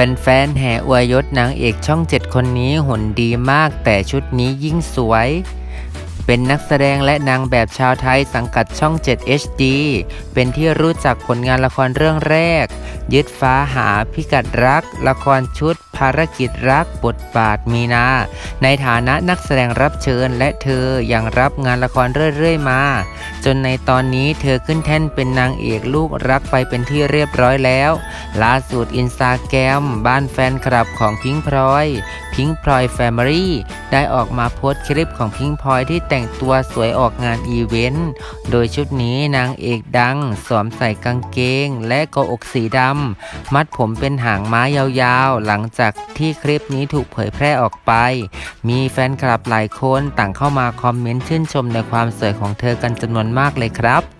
แฟนๆ แห่อวยยศนางเอกช่องเจ็ดคนนี้หุ่นดีมาก แต่ชุดนี้ยิ่งสวย เป็นนักแสดงและนางแบบชาวไทยสังกัดช่อง 7 HD เป็นที่รู้จักผลงานละครเรื่องแรก ยึดฟ้าหาพิกัดรัก ละครชุด ภารกิจรักบทบาทมีนา ในฐานะนักแสดงรับเชิญและเธอยังรับงานละครเรื่อยๆมา จนในตอนนี้เธอขึ้นแท่นเป็นนางเอกลูกรักไปเป็นที่เรียบร้อยแล้วล่าสุดอินสตาแกรมบ้านแฟนคลับของพิงพลอยพิงพลอยแฟมิลี่ได้ออกมาโพสต์คลิปของพิงพลอยที่แต่งตัวสวยออกงานอีเวนต์ โดยชุดนี้นางเอกดัง สวมใส่กางเกง และกออกสีดำมัดผมเป็นหางม้ายาวๆ หลังจากจากที่คลิปนี้ถูกเผยแพร่ออกไป มีแฟนคลับหลายคนต่างเข้ามาคอมเมนต์ชื่นชมในความสวยของเธอกันจำนวนมากเลยครับ